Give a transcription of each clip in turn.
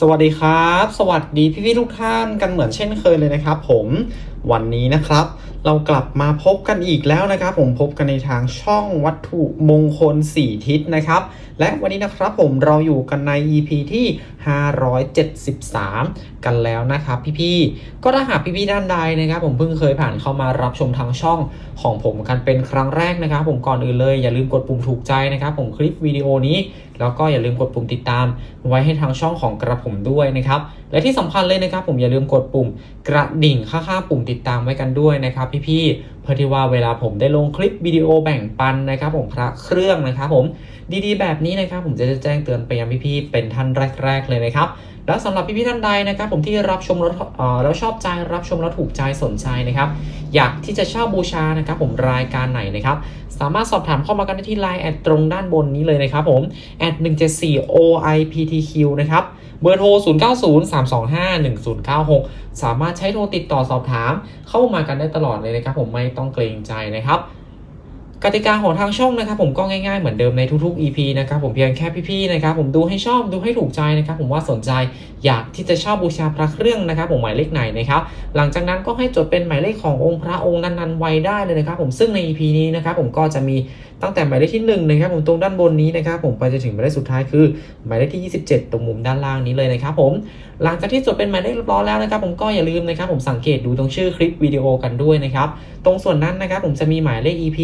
สวัสดีครับ สวัสดีพี่ๆทุกท่านกันเหมือนเช่นเคยเลยนะครับผม วันนี้นะครับ เรากลับมาพบกันอีกแล้วนะครับ ผมพบกันในทางช่องวัตถุมงคล 4 ทิศนะครับ และวันนี้นะครับผมเราอยู่กันใน EP ที่ 573 กันแล้วนะครับ พี่ๆก็ถ้าหากพี่ๆด้านใดนะครับ ผมเพิ่งเคยผ่านเข้ามารับชมทางช่องของผมกันเป็นครั้งแรกนะครับ ผมก่อนอื่นเลยอย่าลืมกดปุ่มถูกใจนะครับ ผมคลิปวิดีโอนี้ แล้วก็อย่าลืมกดปุ่มติดตาม ไว้ให้ทางช่องของกระผมด้วยนะครับ และที่สำคัญเลยนะครับ ผมอย่าลืมกดปุ่มกระดิ่งข้างๆปุ่มติดตามไว้กันด้วยนะครับ พี่ๆเพื่อที่ว่าเวลาผมได้ลงคลิปวิดีโอแบ่งปันนะครับ ผมพระเครื่องนะครับ ผมดีๆ แบบนี้นะครับ ผมจะแจ้งเตือนไปยังพี่ๆเป็นท่านแรก ๆ เลยนะครับแล้วสำหรับพี่ๆท่านใดนะครับ ผมที่รับชมแล้วเออแล้วชอบใจรับชมแล้วถูกใจสนใจนะครับ อยากที่จะเช่าบูชานะครับ ผมรายการไหนนะครับ สามารถสอบถามเข้ามากันได้ที่ Line แอดตรงด้านบนนี้เลยนะครับผมแอด174 OIPTQ นะครับเบอร์โทร 0903251096 สามารถใช้โทรติดต่อสอบถามเข้ามากันได้ตลอดเลยนะครับผมไม่ต้องเกรงใจนะครับ กติกาของทางช่องนะครับผมก็ง่ายๆเหมือนเดิมในทุกๆ EP นะครับผมเพียงแค่พี่ๆนะครับผมดูให้ชอบดูให้ถูกใจนะครับผมว่าสนใจอยากที่จะเช่าบูชาพระเครื่องนะครับผมหมายเลขไหนนะครับหลังจากนั้นก็ให้จดเป็นหมายเลขขององค์พระองค์นั้นๆไว้ได้เลยนะครับผมซึ่งใน EP นี้นะครับผมก็จะมีตั้งแต่หมายเลขที่1นะครับผมตรงด้านบนนี้นะครับผมไปจนถึงหมายเลขสุดท้ายคือหมายเลขที่ 27 ตรงมุมด้านล่างนี้เลยนะครับผมหลังจากที่จดเป็นหมายเลขเรียบร้อยแล้วนะครับผมก็อย่าลืมนะครับผมสังเกตดูตรงชื่อคลิปวิดีโอกันด้วยนะครับตรงส่วนนั้นนะครับผมจะมีหมายเลข EP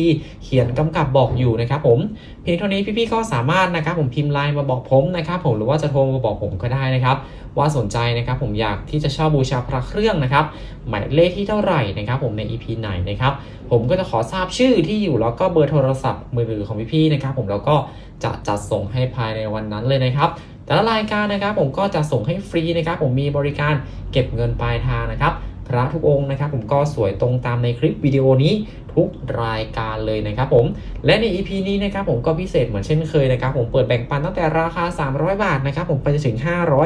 เขียนกำกับบอกอยู่นะครับผมเพียงเท่านี้พี่ๆก็สามารถนะครับผมพิมพ์ไลน์มาบอกผมนะครับผมหรือว่าจะโทรมาบอกผมก็ได้นะครับ ว่าสนใจนะครับผมอยากที่จะเช่าบูชาพระเครื่องนะครับหมายเลขที่เท่าไหร่นะครับผมใน EP ไหนนะครับผมก็จะขอทราบชื่อที่อยู่แล้วก็เบอร์โทรศัพท์มือถือของพี่ๆนะครับผมแล้วก็จะจัดส่งให้ภายในวันนั้นเลยนะครับแต่ละรายการนะครับผมก็จะส่งให้ฟรีนะครับผมมีบริการเก็บเงินปลายทางนะครับ พระทุกองค์นะครับ ผมก็สวยตรงตามในคลิปวิดีโอนี้ทุกรายการเลยนะครับผมและใน EP นี้นะครับผมก็พิเศษเหมือนเช่นเคยนะครับ ผมเปิดแบ่งปันตั้งแต่ราคา 300 บาทนะครับ ผมไปจนถึง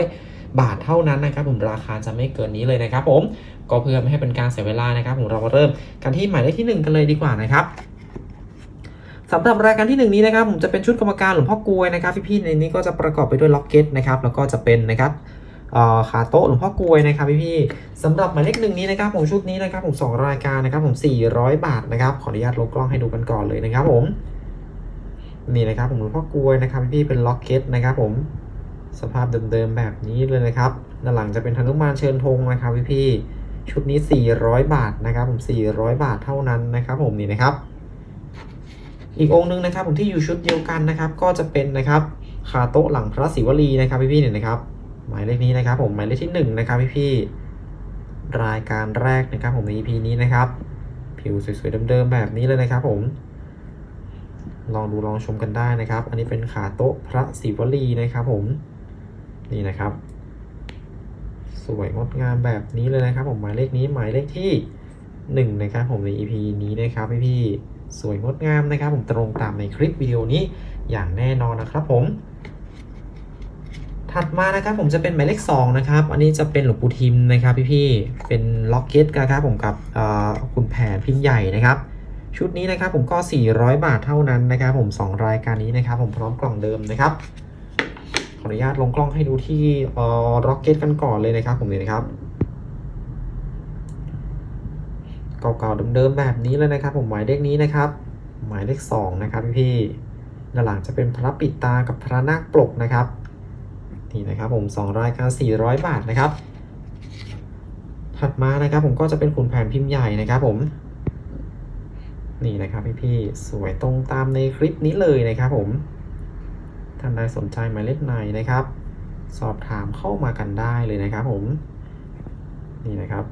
500 บาทเท่านั้นนะครับ ผมราคาจะไม่เกินนี้เลยนะครับ ผมก็เพื่อไม่ให้เป็นการเสียเวลานะครับ ผมเรามาเริ่มกันที่หมายเลขที่ 1 กันเลยดีกว่านะครับสำหรับรายการที่ 1 นี้นะครับผมจะเป็นชุดกรรมการหลวงพ่อกลวยนะครับพี่ๆในนี้ก็จะประกอบไปด้วยล็อกเก็ตนะครับแล้วก็จะเป็นนะครับ ขาโต๊ะหลวงพ่อกลวยนะครับพี่ๆสำหรับหมายเลขหนึ่งนี้นะครับผมชุดนี้นะครับผมสองรายการนะครับผม400 บาทนะครับขออนุญาตลงกล้องให้ดูกันก่อนเลยนะครับผมนี่นะครับผมหลวงพ่อกลวยนะครับพี่ๆเป็นล็อกเก็ตนะครับผมสภาพเดิมๆแบบนี้เลยนะครับด้านหลังจะเป็นธนุมานเชิญธงนะครับพี่ๆชุดนี้ 400 บาทนะครับผม 400 บาทเท่านั้นนะครับผมนี่นะครับ อีกองค์หนึงนะครับผมที่อยู่ชุดเดียวกันนะครับ ก็จะเป็นนะครับขาโต๊ะหลังพระศิวลีนะครับพี่ๆเนี่ยนะครับ หมายเลขนี้นะครับผมหมายเลขที่หนึ่งนะครับพี่พี่รายการแรกนะครับผมใน EP นี้นะครับ ผิวสวยๆเดิมๆแบบนี้เลยนะครับ ผม ลองดูลองชมกันได้นะครับ อันนี้เป็นขาโต๊ะพระศิวลีนะครับผมนี่นะครับ สวยงดงามแบบนี้เลยนะครับ ผมหมายเลขนี้หมายเลขที่หนึ่งนะครับ ผมใน EP นี้นะครับพี่พี่สวยงดงามนะครับ ผมตรงตามในคลิปวิดีโอนี้อย่างแน่นอนนะครับผม ถัดมานะครับผมจะเป็นหมายเลข2นะครับ อันนี้จะเป็นหลวงปู่ทิมนะครับพี่ๆ เป็นล็อกเก็ตนะครับผมกับคุณแผนพิมพ์ใหญ่นะครับ ชุดนี้นะครับผมก็ 400 บาทเท่านั้นนะครับผม2รายการนี้นะครับผมพร้อมกล่องเดิมนะครับขออนุญาตลงกล้องให้ดูที่ล็อกเก็ตกันก่อนเลยนะครับผมเลยนะครับเก่าๆเดิมๆแบบนี้เลยนะครับ ผมหมายเลขนี้นะครับ หมายเลข2นะครับพี่ๆด้านหลังจะเป็นพระปิดตากับพระนาคปลกนะครับ นี่นะครับผม2รายการ400 บาทนะครับ ถัดมานะครับผมก็จะเป็นขุนแผนพิมพ์ใหญ่นะครับผม นี่นะครับพี่ๆสวยตรงตามในคลิปนี้เลยนะครับผม ท่านใดสนใจหมายเลขไหนนะครับ สอบถามเข้ามากันได้เลยนะครับผม นี่นะครับ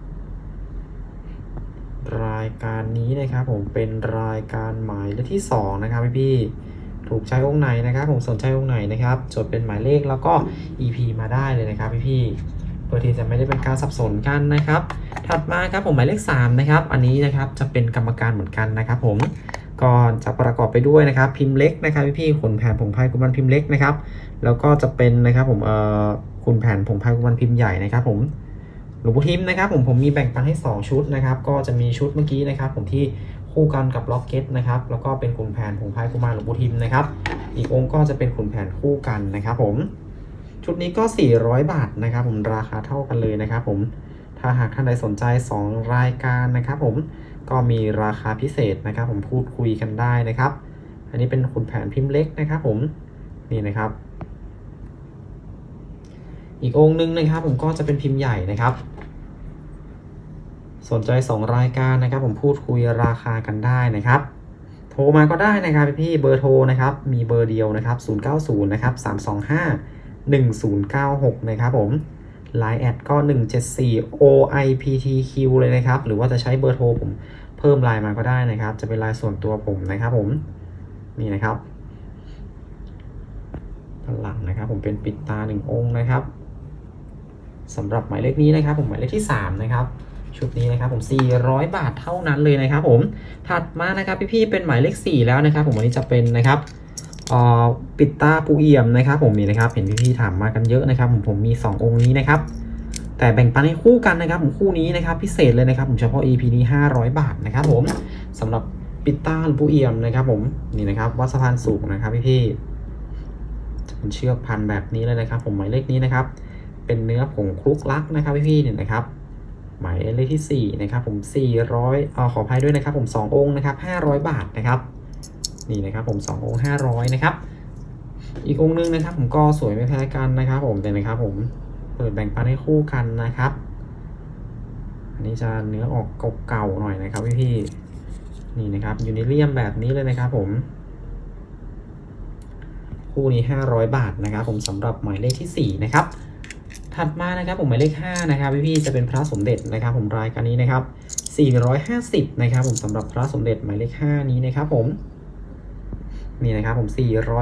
รายการนี้นะครับผมเป็นรายการหมายเลขที่สองนะครับพี่ๆ ถูกใจองค์ไหนนะครับ ผมสนใจองค์ไหนนะครับ จดเป็นหมายเลขแล้วก็ EP มาได้เลยนะครับพี่ๆเพื่อที่จะไม่ได้เป็นการสับสนกันนะครับ ถัดมาครับผมหมายเลข3นะครับ อันนี้นะครับจะเป็นกรรมการเหมือนกันนะครับ ผมก็จะประกอบไปด้วยนะครับ พิมพ์เล็กนะครับพี่ๆขุนแผนผงไพ่กุมันพิมพ์เล็กนะครับ แล้วก็จะเป็นนะครับผมเอ่อขุนแผนผงไพ่กุมันพิมพ์ใหญ่นะครับ ผมหลวงปู่ทิมนะครับผมผมมีแบ่งปันให้ 2 ชุดนะครับ ก็จะมีชุดเมื่อกี้นะครับ ผมที่ คู่กันกับล็อกเก็ตนะครับ แล้วก็เป็นขุนแผนผงไพ่กุมารหลวงปู่ทิมนะครับ อีกองค์ก็จะเป็นขุนแผนคู่กันนะครับ ผม ชุดนี้ก็ 400 บาทนะครับ ผมราคาเท่ากันเลยนะครับ ผมถ้าหากท่านใดสนใจ 2 รายการนะครับ ผมก็มีราคาพิเศษนะครับ ผมพูดคุยกันได้นะครับ อันนี้เป็นขุนแผนพิมพ์เล็กนะครับ ผมนี่นะครับ อีกองค์หนึงนะครับ ผมก็จะเป็นพิมพ์ใหญ่นะครับ สนใจ 2 รายการนะครับผมพูดคุยราคากันได้นะครับ โทรมาก็ได้นะครับพี่เบอร์โทรนะครับ มีเบอร์เดียวนะครับ 090 นะครับ 325 1096 นะครับผม Line แอดก็ 174 OIPTQ เลยนะครับ หรือว่าจะใช้เบอร์โทรผมเพิ่มไลน์มาก็ได้นะครับ จะเป็นไลน์ส่วนตัวผมนะครับผม นี่นะครับด้านหลังนะครับ ผมเป็นปิดตาหนึ่งองค์นะครับสำหรับหมายเลขนี้นะครับ ผมหมายเลขที่ 3 นะครับ ชุดนี้นะครับผม 400 บาทเท่านั้นเลยนะครับผม ถัดมานะครับพี่ๆเป็นหมายเลข 4 แล้วนะครับ ผมวันนี้จะเป็นนะครับออปิดตาปูเอี่ยมนะครับ ผมนี่นะครับ เห็นพี่ๆถามมากันเยอะนะครับ ผมผมมี 2 องค์นี้นะครับ แต่แบ่งปันให้คู่กันนะครับ ผมคู่นี้นะครับ พิเศษเลยนะครับ ผมเฉพาะ EP นี้ 500 บาทนะครับ ผมสำหรับปิดตาปูเอี่ยมนะครับ ผมนี่นะครับวัดสะพานสูงนะครับพี่ๆจะเป็นเชือกพันแบบนี้เลยนะครับ ผมหมายเลขนี้นะครับ เป็นเนื้อผงคลุกลักนะครับพี่ๆเนี่ยนะครับ หมายเลขที่ 4 นะครับผม 400อ่าขออภัยด้วยนะครับผม 2 องค์นะครับ 500 บาทนะครับ นี่นะครับผม 2 องค์ 500 นะครับ อีกองค์นึงนะครับผมก็สวยไม่แพ้กันนะครับผมแต่นะครับผมเปิดแบ่งปันให้คู่กันนะครับ อันนี้จะเนื้อออกเก่าๆหน่อยนะครับพี่พี่นี่นะครับยูนิเลียมแบบนี้เลยนะครับผมคู่นี้ 500 บาทนะครับผมสำหรับหมายเลขที่ 4 นะครับ ถัดมานะครับผมหมายเลข5นะครับพี่ๆจะเป็นพระสมเด็จนะครับ ผมรายการนี้นะครับ450นะครับผมสำหรับพระสมเด็จหมายเลข5นี้นะครับผมนี่นะครับผม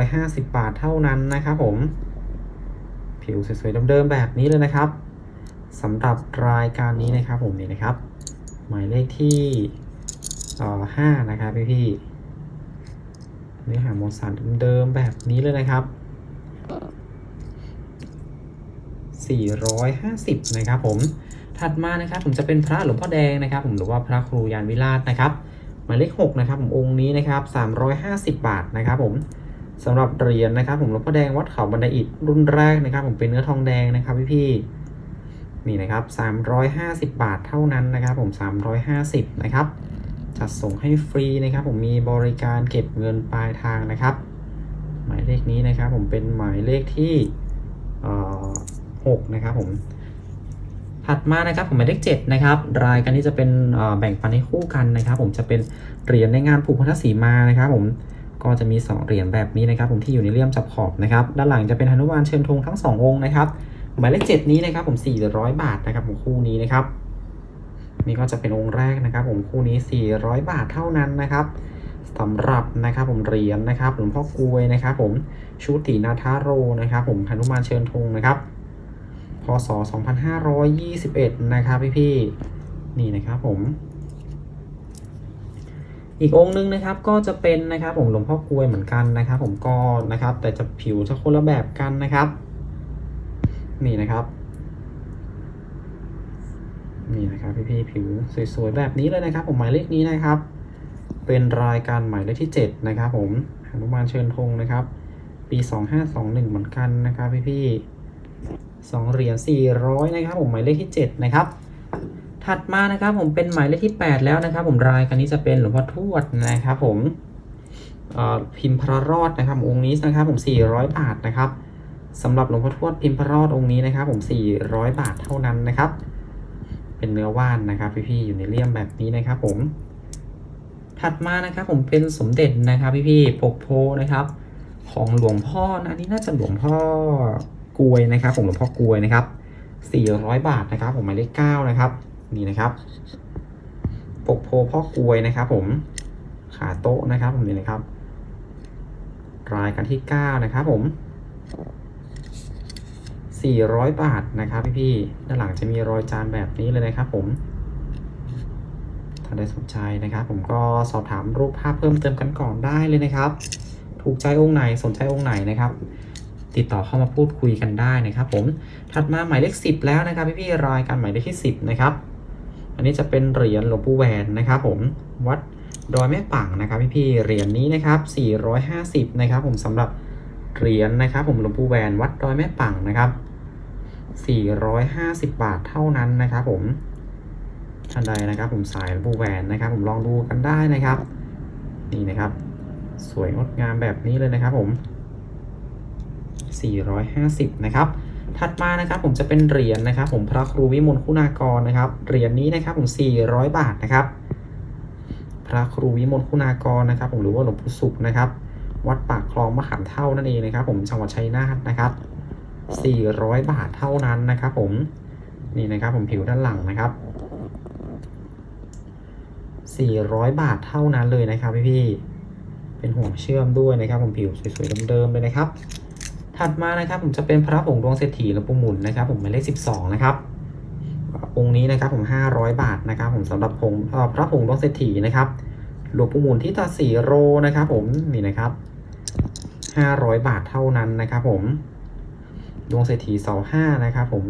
450 บาทเท่านั้นนะครับผม ผิวสวยๆเดิมๆแบบนี้เลยนะครับสำหรับรายการนี้นะครับผมนี่นะครับ หมายเลขที่เอ่อ5นะครับพี่ๆเนื้อหาโมซานเดิมๆแบบนี้เลยนะครับ 450 นะครับผม ถัดมานะครับผมจะเป็นพระหลวงพ่อแดงนะครับ ผมหรือว่าพระครูยานวิราชนะครับหมายเลข6นะครับผมองค์นี้นะครับ 350 บาทนะครับผมสำหรับเหรียญนะครับ ผมหลวงพ่อแดงวัดเขาบันไดอิฐรุ่นแรกนะครับ ผมเป็นเนื้อทองแดงนะครับพี่ๆนี่นะครับ 350 บาทเท่านั้นนะครับ ผม 350 นะครับ จัดส่งให้ฟรีนะครับ ผมมีบริการเก็บเงินปลายทางนะครับ หมายเลขนี้นะครับ ผมเป็นหมายเลขที่เอ่อ 6 นะครับผม ถัดมานะครับผมหมายเลข7นะครับ รายการนี้จะเป็นแบ่งปันให้คู่กันนะครับ ผมจะเป็นเหรียญในงานผูกพันธสีมานะครับผมก็จะมี 2 เหรียญแบบนี้นะครับ ผมที่อยู่ในเลี่ยมจับขอบนะครับ ด้านหลังจะเป็นหนุมานเชิญธงทั้ง 2 องค์นะครับหมายเลข7นี้นะครับ ผม 400 บาทนะครับผมคู่นี้นะครับ นี่ก็จะเป็นองค์แรกนะครับ ผมคู่นี้ 400 บาทเท่านั้นนะครับสำหรับนะครับผมเหรียญนะครับหลวงพ่อกลวยนะครับ ผมชุตินาทาโรนะครับ ผมหนุมานเชิญธงนะครับ พศ2521 นะครับพี่พี่นี่นะครับผม อีกองค์นึงนะครับก็จะเป็นนะครับผมหลวงพ่อกลวยเหมือนกันนะครับ ผมก็นะครับ แต่จะผิวจะคนละแบบกันนะครับ นี่นะครับ นี่นะครับพี่พี่ผิวสวยๆแบบนี้เลยนะครับ ผมหมายเลขนี้นะครับ เป็นรายการหมายเลขที่7นะครับ ผมหนุมานเชิญธงนะครับ ปี 2521 เหมือนกันนะครับพี่พี่ 2 เหรียญ400 นะครับผมหมายเลขที่ 7 นะครับ ถัดมานะครับผมเป็นหมายเลขที่ 8 แล้วนะครับ ผมรายการนี้จะเป็นหลวงพ่อทวดนะครับ ผมพิมพ์พระรอดนะครับ องค์นี้นะครับผม 400 บาทนะครับสำหรับหลวงพ่อทวดพิมพ์พระรอดองค์นี้นะครับ ผม 400 บาทเท่านั้นนะครับ เป็นเนื้อว่านนะครับพี่ๆอยู่ในเลี่ยมแบบนี้นะครับ ผมถัดมานะครับผมเป็นสมเด็จนะครับพี่ๆปกโพนะครับ ของหลวงพ่อนะนนี้น่าจะหลวงพ่อ กวยนะครับผมหลวงพ่อกวยนะครับ400บาทนะครับ ผมหมายเลข9นะครับ นี่นะครับปกโพพ่อกวยนะครับ ผมขาโต๊ะนะครับ ผมนี่นะครับ รายกันที่9นะครับ ผม400บาทนะครับ พี่ๆด้านหลังจะมีรอยจานแบบนี้เลยนะครับ ผมถ้าได้สนใจนะครับ ผมก็สอบถามรูปภาพเพิ่มเติมกันก่อนได้เลยนะครับ ถูกใจองค์ไหนสนใจองค์ไหนนะครับ ติดต่อเข้ามาพูดคุยกันได้นะครับผมถัดมาหมายเลข 10 แล้วนะครับพี่ๆรายการหมายเลขที่ 10 นะครับ อันนี้จะเป็นเหรียญหลวงปู่แหวนนะครับผมวัดดอยแม่ปังนะครับพี่ๆเหรียญนี้นะครับ450นะครับผมสำหรับเหรียญนะครับ ผมหลวงปู่แหวนวัดดอยแม่ปังนะครับ450 บาทเท่านั้นนะครับผมท่านใดนะครับผมสายหลวงปู่แหวนนะครับ ผมลองดูกันได้นะครับ นี่นะครับ สวยงดงามแบบนี้เลยนะครับผม 450 นะครับ ถัดมานะครับผมจะเป็นเหรียญนะครับ ผมพระครูวิมลคุณากรนะครับ เหรียญนี้นะครับผม 400 บาทนะครับ พระครูวิมลคุณากรนะครับ ผมหรือว่าหลวงปู่สุขนะครับ วัดปากคลองมะขามเท่านั่นเองนะครับ ผมจังหวัดชัยนาทนะครับ 400 บาทเท่านั้นนะครับ ผมนี่นะครับผมผิวด้านหลังนะครับ 400 บาทเท่านั้นเลยนะครับพี่พี่เป็นห่วงเชื่อมด้วยนะครับ ผมผิวสวยๆเดิมๆเลยนะครับ ถัดมานะครับผมจะเป็นพระผงดวงเศรษฐีหลวงปู่หมุนนะครับ ผมหมายเลข12 นะครับองค์นี้นะครับผม500 บาทนะครับผมสำหรับผงพระผงดวงเศรษฐีนะครับหลวงปู่หมุนที่ตาสีโรนะครับ ผมนี่นะครับ 500 บาทเท่านั้นนะครับ ผมดวงเศรษฐีเสาห้านะครับ ผม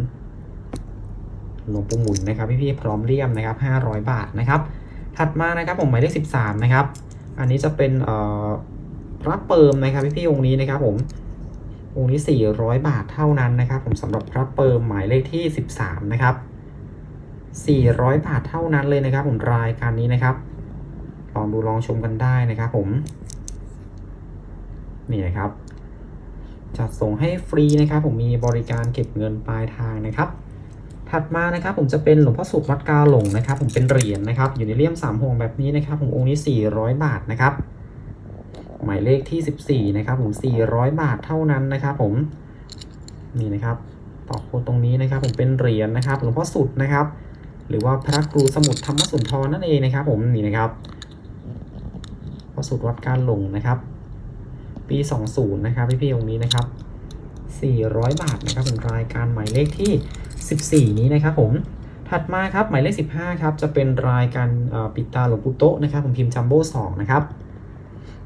หลวงปู่หมุนนะครับพี่ๆพร้อมเลี่ยมนะครับ 500 บาทนะครับ ถัดมานะครับผมหมายเลข13 นะครับ อันนี้จะเป็นพระเปิมนะครับพี่ๆองค์นี้นะครับ ผม องค์นี้ 400 บาทเท่านั้นนะครับผมสำหรับพระเปิมหมายเลขที่ 13 นะครับ 400 บาทเท่านั้นเลยนะครับ ผมรายการนี้นะครับ ลองดูลองชมกันได้นะครับผม นี่นะครับจัดส่งให้ฟรีนะครับ ผมมีบริการเก็บเงินปลายทางนะครับ ถัดมานะครับผมจะเป็นหลวงพ่อสุขวัดกาหลงนะครับ ผมเป็นเหรียญนะครับ อยู่ในเลี่ยมสามห่วงแบบนี้นะครับ ผมองค์นี้ 400 บาทนะครับ หมายเลขที่ 14 นะครับ ผม 400 บาทเท่านั้นนะครับ ผม นี่นะครับ ต่อโคตรงนี้นะครับ ผมเป็นเหรียญนะครับหลวงพ่อสุดนะครับ หรือว่าพระครูสมุทรธรรมสุนทรนั่นเองนะครับ ผมนี่นะครับพระสุดวัดการหลงนะครับ ปี 20 นะครับพี่ๆองค์นี้นะครับ 400 บาทนะครับเป็นรายการหมายเลขที่ 14 นี้นะครับ ผมถัดมาครับหมายเลข 15 ครับจะเป็นรายการปิดตาหลวงปู่โตนะครับผมพิมพ์จัมโบ้2นะครับ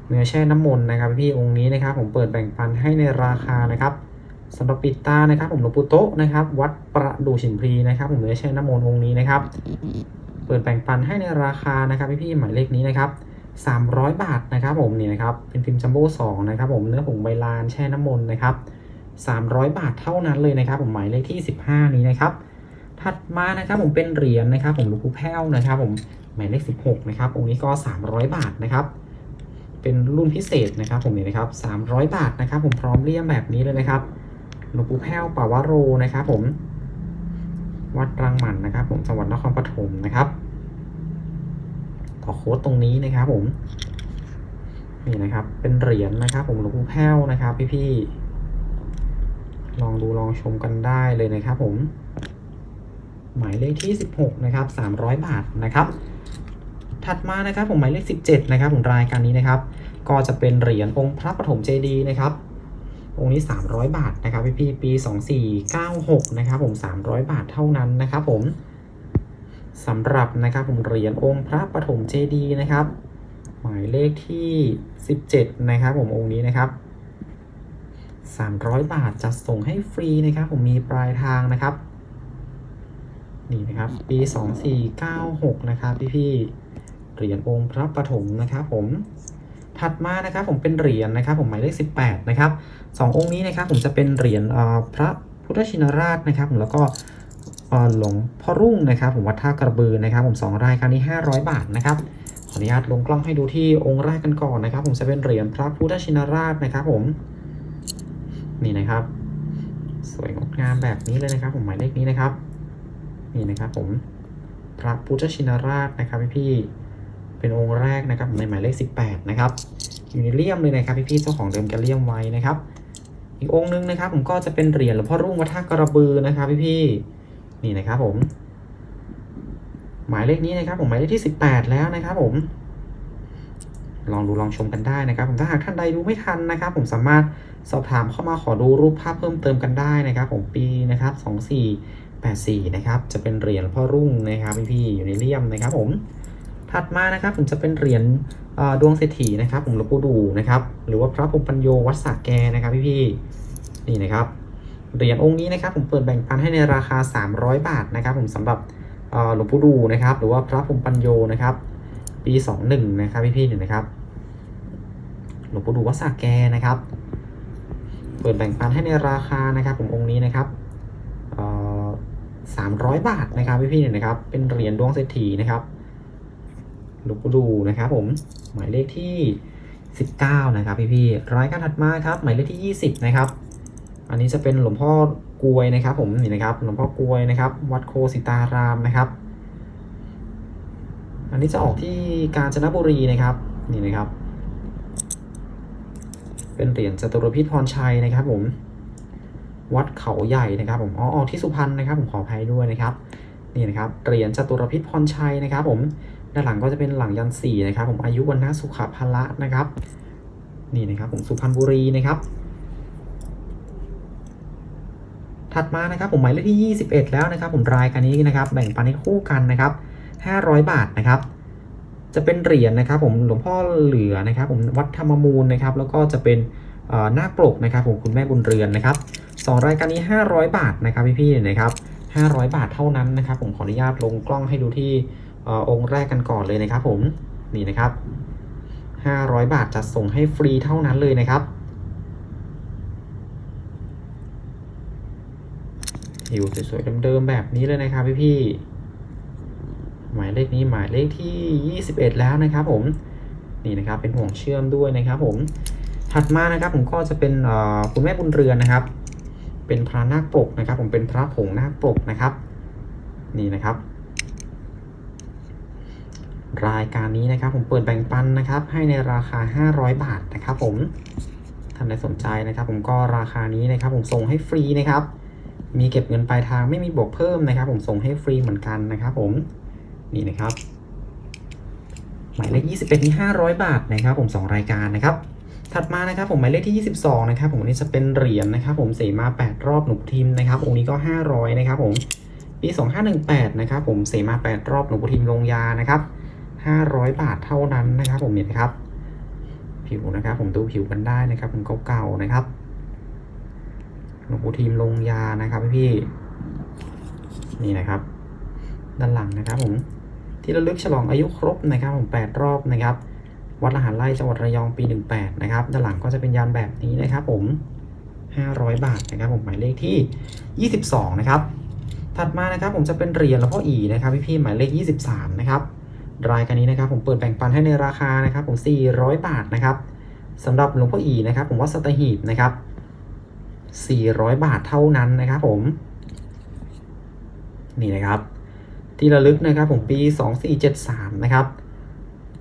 เนื้อแช่น้ำมนต์นะครับพี่องค์นี้นะครับผมเปิดแบ่งปันให้ในราคานะครับสำหรับปิดตานะครับ ผมหลวงปู่โตะนะครับ วัดประดูฉินพรีนะครับ ผมเนื้อแช่น้ำมนต์องค์นี้นะครับ เปิดแบ่งปันให้ในราคานะครับพี่ๆหมายเลขนี้นะครับ300 บาทนะครับผมนี่นะครับเป็นพิมพ์จัมโบ้2นะครับผมเนื้อผงใบลานแช่น้ำมนต์นะครับ300 บาทเท่านั้นเลยนะครับ ผมหมายเลขที่ 15 นี้นะครับ ถัดมานะครับผมเป็นเหรียญนะครับ ผมหลวงปู่แพ้วนะครับ ผมหมายเลข 16 นะครับองค์นี้ก็ 300 บาทนะครับ เป็นรุ่นพิเศษนะครับผมนี่นะครับ 300 บาทนะครับ ผมพร้อมเลี่ยมแบบนี้เลยนะครับหลวงปู่แพ้วปาวโรนะครับผม วัดรังหมันนะครับ ผมจังหวัดนครปฐมนะครับต่อโค้ดตรงนี้นะครับ ผมนี่นะครับ เป็นเหรียญนะครับ ผมหลวงปู่แพ้วนะครับ พี่ๆลองดูลองชมกันได้เลยนะครับ ผม หมายเลขที่ 16 นะครับ 300 บาทนะครับ ถัดมานะครับผมหมายเลข 17 นะครับผมรายการนี้นะครับ ก็จะเป็นเหรียญองค์พระปฐมเจดีย์นะครับ องค์นี้ 300 บาทนะครับพี่พี่ปี 2496 นะครับผม 300 บาทเท่านั้นนะครับผมสำหรับนะครับผมเหรียญองค์พระปฐมเจดีย์นะครับ หมายเลขที่ 17 นะครับผมองค์นี้นะครับ 300 บาทจะส่งให้ฟรีนะครับ ผมมีปลายทางนะครับนี่นะครับ ปี 2496 นะครับพี่ๆ เหรียญองค์พระปฐมนะครับผมถัดมานะครับผมเป็นเหรียญนะครับผมหมายเลข 18นะครับสององค์นี้นะครับผมจะเป็นเหรียญพระพุทธชินราชนะครับผมแล้วก็หลวงพ่อรุ่งนะครับผมวัดท่ากระบือนะครับผมสองรายการนี้ 500 บาทนะครับขออนุญาตลงกล้องให้ดูที่องค์แรกกันก่อนนะครับ ผมจะเป็นเหรียญพระพุทธชินราชนะครับผมนี่นะครับ สวยงดงามแบบนี้เลยนะครับ ผมหมายเลขนี้นะครับนี่นะครับผมพระพุทธชินราชนะครับพี่ๆ เป็นองค์แรกนะครับในหมายเลข 18 นะครับอยู่ในเลี่ยมเลยนะครับพี่ๆเจ้าของเดิมจะเลี่ยมไว้นะครับ อีกองค์นึงนะครับ ผมก็จะเป็นเหรียญหลวงพ่อรุ่งวัดท่ากระบือนะครับพี่ๆนี่นะครับ ผม หมายเลขนี้นะครับ ผมหมายเลขที่ 18 แล้วนะครับ ผม ลองดูลองชมกันได้นะครับ ผมถ้าหากท่านใดดูไม่ทันนะครับ ผมสามารถสอบถามเข้ามาขอดูรูปภาพเพิ่มเติมกันได้นะครับ ผมปีนะครับ2484 นะครับ จะเป็นเหรียญหลวงพ่อรุ่งนะครับพี่ๆอยู่ในเลี่ยมนะครับผม ถัดมานะครับผมจะเป็นเหรียญดวงเศรษฐีนะครับผมหลวงปู่ดูนะครับ หรือว่าพระพรมปัญโยวัดสระแกนะครับพี่ๆนี่นะครับเหรียญองค์นี้นะครับผมเปิดแบ่งปันให้ในราคา 300 บาทนะครับผมสำหรับหลวงปู่ดูนะครับ หรือว่าพระพรมปัญโยนะครับ ปี 21 นะครับพี่ๆเนี่ยนะครับหลวงปู่ดูวัดสระแกนะครับ เปิดแบ่งปันให้ในราคานะครับผมองค์นี้นะครับสามร้อยบาทนะครับพี่ๆเนี่ยนะครับ เป็นเหรียญดวงเศรษฐีนะครับ ลวงปู่ดูนะครับผมหมายเลขที่ 19 นะครับพี่ๆรายการถัดมาครับ หมายเลขที่ 20 นะครับ อันนี้จะเป็นหลวงพ่อกลวยนะครับผมนี่นะครับหลวงพ่อกลวยนะครับ วัดโคสิตารามนะครับ อันนี้จะออกที่กาญจนบุรีนะครับนี่นะครับ เป็นเหรียญจตุรพิษพรชัยนะครับ ผม วัดเขาใหญ่นะครับ ผมอ๋อออกที่สุพรรณนะครับ ผมขออภัยด้วยนะครับ นี่นะครับเหรียญจตุรพิษพรชัยนะครับ ผม ด้านหลังก็จะเป็นหลังยันสี่นะครับ ผมอายุวันนะสุขภละนะครับ นี่นะครับผมสุพรรณบุรีนะครับ ถัดมานะครับผมหมายเลขที่ 21 แล้วนะครับ ผมรายการนี้นะครับ แบ่งปันให้คู่กันนะครับ 500 บาทนะครับ จะเป็นเหรียญนะครับ ผมหลวงพ่อเหลือนะครับ ผมวัดธรรมมูลนะครับ แล้วก็จะเป็นหน้าปลกนะครับ ผมคุณแม่บุญเรือนนะครับสองรายการนี้ 500 บาทนะครับพี่ๆนะครับ500 บาทเท่านั้นนะครับ ผมขออนุญาตลงกล้องให้ดูที่ องค์แรกกันก่อนเลยนะครับผมนี่นะครับ 500 บาทจะส่งให้ฟรีเท่านั้นเลยนะครับอยู่สวยๆเดิมๆแบบนี้เลยนะครับพี่ๆหมายเลขนี้หมายเลขที่ 21 แล้วนะครับผมนี่นะครับเป็นห่วงเชื่อมด้วยนะครับผมถัดมานะครับผมก็จะเป็นคุณแม่บุญเรือนนะครับ เป็นพระนาคปกนะครับ ผมเป็นพระผงนาคปกนะครับ นี่นะครับ รายการนี้นะครับ ผมเปิดแบ่งปันนะครับ ให้ในราคา 500 บาทนะครับ ผมท่านใดสนใจนะครับ ผมก็ราคานี้นะครับ ผมส่งให้ฟรีนะครับ มีเก็บเงินปลายทางไม่มีบวกเพิ่มนะครับ ผมส่งให้ฟรีเหมือนกันนะครับ ผมนี่นะครับหมายเลข21นี่500 บาทนะครับ ผม 2 รายการนะครับ ถัดมานะครับ ผมหมายเลขที่ 22 นะครับ ผมอันนี้จะเป็นเหรียญนะครับ ผมเสมา 8 รอบหนุบทิมนะครับองค์นี้ก็ 500 นะครับ ผมปี 2518 นะครับ ผมเสมา 8 รอบหนุบทิมลงยานะครับ 500 บาทเท่านั้นนะครับ ผมเนี่ยนครับ ผิวนะครับ ผมดูผิวกันได้นะครับผมเก่าๆนะครับหลวงปู่ทีมลงยานะครับพี่นี่นะครับ ด้านหลังนะครับ ผมที่ระลึกฉลองอายุครบนะครับ ผม 8 รอบนะครับ วัดละหารไร่จังหวัดระยองปี 18 นะครับด้านหลังก็จะเป็นยานแบบนี้นะครับ ผม 500 บาทนะครับ ผมหมายเลขที่ 22 นะครับถัดมานะครับผมจะเป็นเหรียญหลวงพ่ออีนะครับพี่ๆหมายเลข 23 นะครับ รายการนี้นะครับ ผมเปิดแบ่งปันให้ในราคานะครับผม400 บาทนะครับสำหรับหลวงพ่ออีนะครับ ผมว่าสตหีบนะครับ 400 บาทเท่านั้นนะครับ ผม นี่นะครับ ที่ระลึกนะครับ ผมปี 2473 นะครับ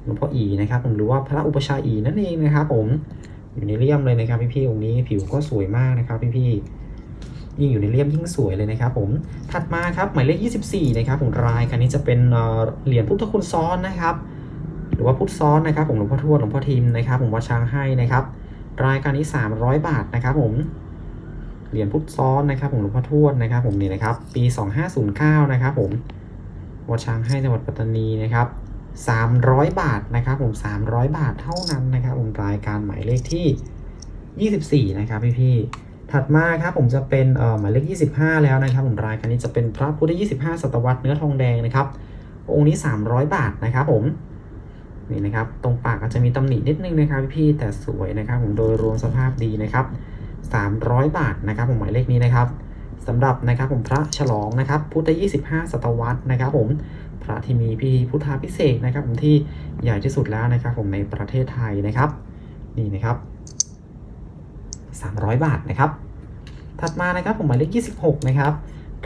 หลวงพ่ออีนะครับ ผมหรือว่าพระอุปชาอีนั่นเองนะครับ ผมอยู่ในเลี่ยมเลยนะครับพี่ๆองค์นี้ผิวก็สวยมากนะครับพี่ๆ ยิ่งอยู่ในเลี่ยมยิ่งสวยเลยนะครับผมถัดมาครับหมายเลข 24 นะครับผมรายการนี้จะเป็นเหรียญพุทธคุณซ้อนนะครับหรือว่าพุทธซ้อนนะครับผมหลวงพ่อทวดหลวงพ่อทิมนะครับผมวัดช้างให้นะครับรายการนี้ 300 บาทนะครับผมเหรียญพุทธซ้อนนะครับผมหลวงพ่อทวดนะครับผมนี่นะครับปี 2509 นะครับผมวัดช้างให้จังหวัดปัตตานีนะครับ300 บาทนะครับผม 300 บาทเท่านั้นนะครับผมรายการหมายเลขที่ 24 นะครับพี่ๆ ถัดมาครับผมจะเป็นหมายเลข 25 แล้วนะครับผมรายการนี้จะเป็นพระพุทธ 25 ศตวรรษเนื้อทองแดงนะครับ องค์นี้ 300 บาทนะครับผมนี่นะครับตรงปากอาจจะมีตำหนินิดนึงนะครับพี่ๆแต่สวยนะครับผมโดยรวมสภาพดีนะครับ 300 บาทนะครับผมหมายเลขนี้นะครับสำหรับนะครับผมพระฉลองนะครับพุทธ 25 ศตวรรษนะครับผมพระที่มีพิธีพุทธาพิเศษนะครับผมที่ใหญ่ที่สุดแล้วนะครับผมในประเทศไทยนะครับ นี่นะครับ 300 บาทนะครับ ถัดมานะครับผมหมายเลข26 นะครับ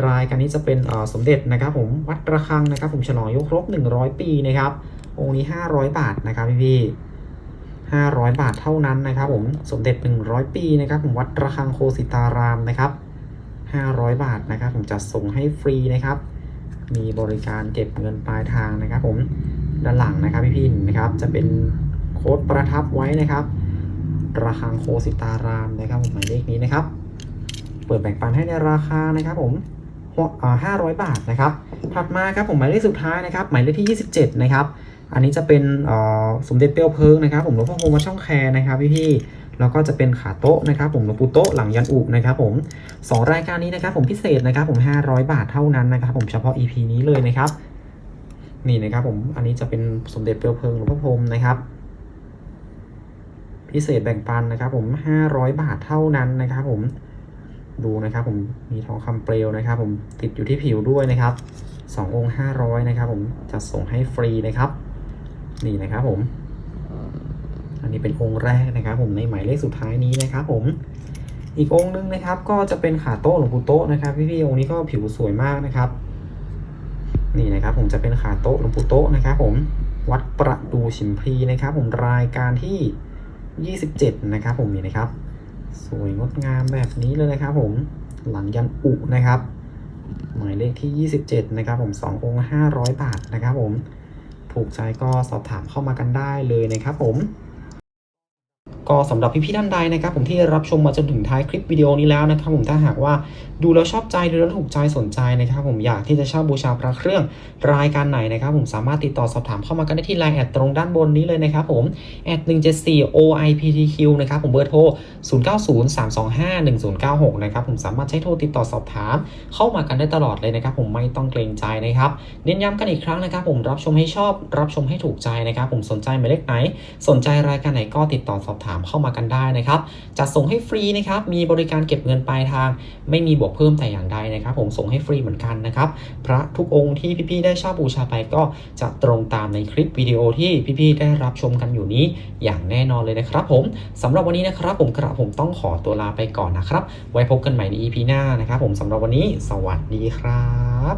รายการนี้จะเป็นสมเด็จนะครับ ผมวัดระฆังนะครับ ผมฉลองยกครบ 100 ปีนะครับองค์นี้ 500 บาทนะครับพี่พี่500 บาทเท่านั้นนะครับ ผมสมเด็จ 100 ปีนะครับ ผมวัดระฆังโคสิตารามนะครับ 500 บาทนะครับ ผมจัดส่งให้ฟรีนะครับ มีบริการเก็บเงินปลายทางนะครับ ผมด้านหลังนะครับพี่พี่นะครับ จะเป็นโค้ดประทับไว้นะครับ ระฆังโคสิตารามนะครับผมหมายเลขนี้นะครับ เปิดแบ่งปันให้ในราคานะครับผมห้าร้อยบาทนะครับ ถัดมาครับผมหมายเลขสุดท้ายนะครับ หมายเลขที่ 27 นะครับ อันนี้จะเป็นสมเด็จเปียวเพิงนะครับ ผมหลวงพ่อคงวัดช่องแคร์นะครับพี่พี่แล้วก็จะเป็นขาโต๊ะนะครับ ผมหลวงปู่โต๊ะหลังยันอุนะครับผมสองรายการนี้นะครับ ผมพิเศษนะครับ ผม 500 บาทเท่านั้นนะครับ ผมเฉพาะ EP นี้เลยนะครับ นี่นะครับผมอันนี้จะเป็นสมเด็จเปียวเพิงหลวงพ่อพรมนะครับ พิเศษแบ่งปันนะครับ ผม 500 บาทเท่านั้นนะครับ ผมดูนะครับ ผมมีทองคำเปลวนะครับ ผมติดอยู่ที่ผิวด้วยนะครับ2องค์500 นะครับ ผมจะส่งให้ฟรีนะครับ นี่นะครับผม อันนี้เป็นองค์แรกนะครับ ผมในหมายเลขสุดท้ายนี้นะครับ ผมอีกองค์นึงนะครับ ก็จะเป็นขาโต๊ะหลวงปู่โต๊ะนะครับพี่ๆองค์นี้ก็ผิวสวยมากนะครับ นี่นะครับ ผมจะเป็นขาโต๊ะหลวงปู่โต๊ะนะครับ ผมวัดประดูชิมพีนะครับ ผมรายการที่ 27 นะครับผมนี่นะครับ สวยงดงามแบบนี้เลยนะครับผมหลังยันอุนะครับ หมายเลขที่ 27 นะครับผม2องค์500 บาทนะครับผมถูกใจก็สอบถามเข้ามากันได้เลยนะครับผม ก็สำหรับพี่ๆท่านใดนะครับ ผมที่รับชมมาจนถึงท้ายคลิปวิดีโอนี้แล้วนะครับ ผมถ้าหากว่าดูแล้วชอบใจดูแล้วถูกใจสนใจนะครับ ผมอยากที่จะเช่าบูชาพระเครื่องรายการไหนนะครับ ผมสามารถติดต่อสอบถามเข้ามากันได้ที่ไลน์แอดตรงด้านบนนี้เลยนะครับผมแอด174 OIPTQ นะครับผมเบอร์โทร 0903251096 นะครับผมสามารถใช้โทรติดต่อสอบถาม เข้ามากันได้ตลอดเลยนะครับ ผมไม่ต้องเกรงใจนะครับเน้นย้ำกันอีกครั้งนะครับ ผมรับชมให้ชอบรับชมให้ถูกใจนะครับ ผมสนใจหมายเลขไหน สนใจรายการไหนก็ติดต่อสอบถามามเข้ามากันได้นะครับจะส่งให้ฟรีนะครับมีบริการเก็บเงินปลายทาง ไม่มีบวกเพิ่มแต่อย่างใดนะครับ ผมส่งให้ฟรีเหมือนกันนะครับพระทุกองค์ที่พี่ๆได้เช่าบูชาไปก็จะตรงตามในคลิปวิดีโอที่พี่ๆได้รับชมกันอยู่นี้อย่างแน่นอนเลยนะครับ ผมสำหรับวันนี้นะครับ ผมกระผมต้องขอตัวลาไปก่อนนะครับ ไว้พบกันใหม่ใน EP หน้านะครับ ผมสำหรับวันนี้ สวัสดีครับ